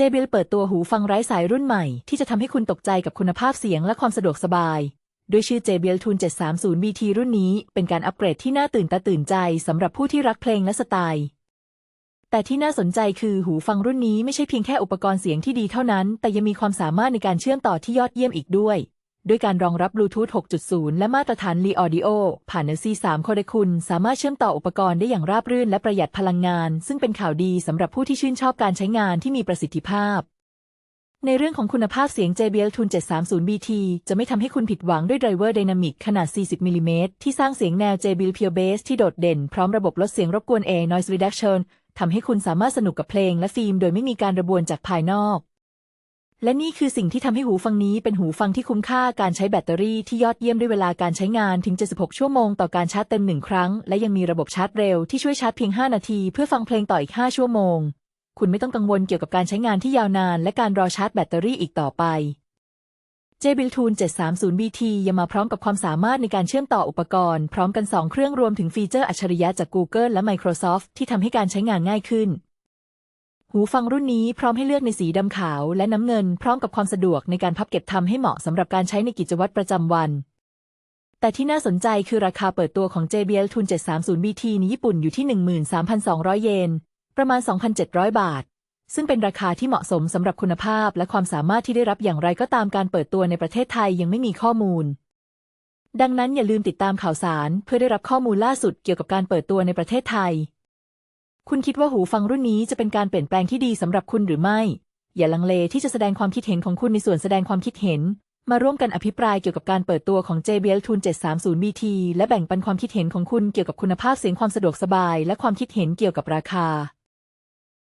JBL เปิดตัวหูฟังไร้สายรุ่นใหม่ที่จะทำให้คุณตกใจกับคุณภาพเสียงและความสะดวกสบาย ด้วยชื่อ JBL Tune 730 BT รุ่นนี้เป็นการอัปเกรดที่น่าตื่นตาตื่นใจสำหรับผู้ที่รักเพลงและสไตล์ แต่ที่น่าสนใจคือหูฟังรุ่นนี้ไม่ใช่เพียงแค่อุปกรณ์เสียงที่ดีเท่านั้น แต่ยังมีความสามารถในการเชื่อมต่อที่ยอดเยี่ยมอีกด้วย ด้วยการรองรับบลูทูธ 6.0 และมาตรฐาน Li Audio ผ่าน NC3 โคเดคุณ สามารถเชื่อมต่ออุปกรณ์ได้อย่างราบรื่นและประหยัดพลังงาน ซึ่งเป็นข่าวดีสำหรับผู้ที่ชื่นชอบการใช้งานที่มีประสิทธิภาพ ในเรื่องของคุณภาพเสียง JBL Tune 730 BT จะไม่ทำให้คุณผิดหวังด้วยไดรเวอร์ไดนามิกขนาด 40 มิลลิเมตรที่สร้างเสียงแนว JBL Pure Bass ที่โดดเด่นพร้อมระบบลดเสียงรบกวน A Noise Reduction ทำให้คุณสามารถสนุกกับเพลงและฟิล์ม โดยไม่มีการระบวนจากภายนอก และนี่คือสิ่งที่ทำให้หูฟังนี้เป็นหูฟังที่คุ้มค่าการใช้แบตเตอรี่ที่ยอดเยี่ยมด้วยเวลาการใช้งานถึง 76 ชั่วโมงต่อการชาร์จเต็มหนึ่งครั้ง และยังมีระบบชาร์จเร็วที่ช่วยชาร์จเพียง 5 นาที เพื่อฟังเพลงต่ออีก 5 ชั่วโมง คุณไม่ต้องกังวลเกี่ยวกับการใช้งานที่ยาวนาน และการรอชาร์จแบตเตอรี่อีกต่อไป JBL Tune 730 BT ยังมาพร้อมกับความสามารถในการเชื่อมต่ออุปกรณ์ พร้อมกัน 2 เครื่องรวมถึงฟีเจอร์อัจฉริยะจาก Google และ Microsoft ที่ทำให้การใช้งานง่ายขึ้น หูฟังรุ่นนี้พร้อมให้เลือกในสีดำขาวและน้ำเงินพร้อมกับความสะดวกในการพับเก็บทำให้เหมาะสำหรับการใช้ในกิจวัตรประจำวัน แต่ที่น่าสนใจคือราคาเปิดตัวของ JBL Tune 730 BT ในญี่ปุ่นอยู่ที่ 13,200 เยน ประมาณ 2,700 บาท ซึ่งเป็นราคาที่เหมาะสมสำหรับคุณภาพและความสามารถที่ได้รับอย่างไรก็ตามการเปิดตัวในประเทศไทยยังไม่มีข้อมูล ดังนั้นอย่าลืมติดตามข่าวสาร เพื่อได้รับข้อมูลล่าสุดเกี่ยวกับการเปิดตัวในประเทศไทย คุณคิดว่าหูฟังรุ่นนี้จะเป็นการเปลี่ยนแปลงที่ดีสำหรับคุณหรือไม่ อย่าลังเลที่จะแสดงความคิดเห็นของคุณในส่วนแสดงความคิดเห็น มาร่วมกันอภิปรายเกี่ยวกับการเปิดตัวของ JBL Tune 730 BT และแบ่งปันความคิดเห็นของคุณเกี่ยวกับคุณภาพเสียงความสะดวกสบาย และความคิดเห็นเกี่ยวกับราคา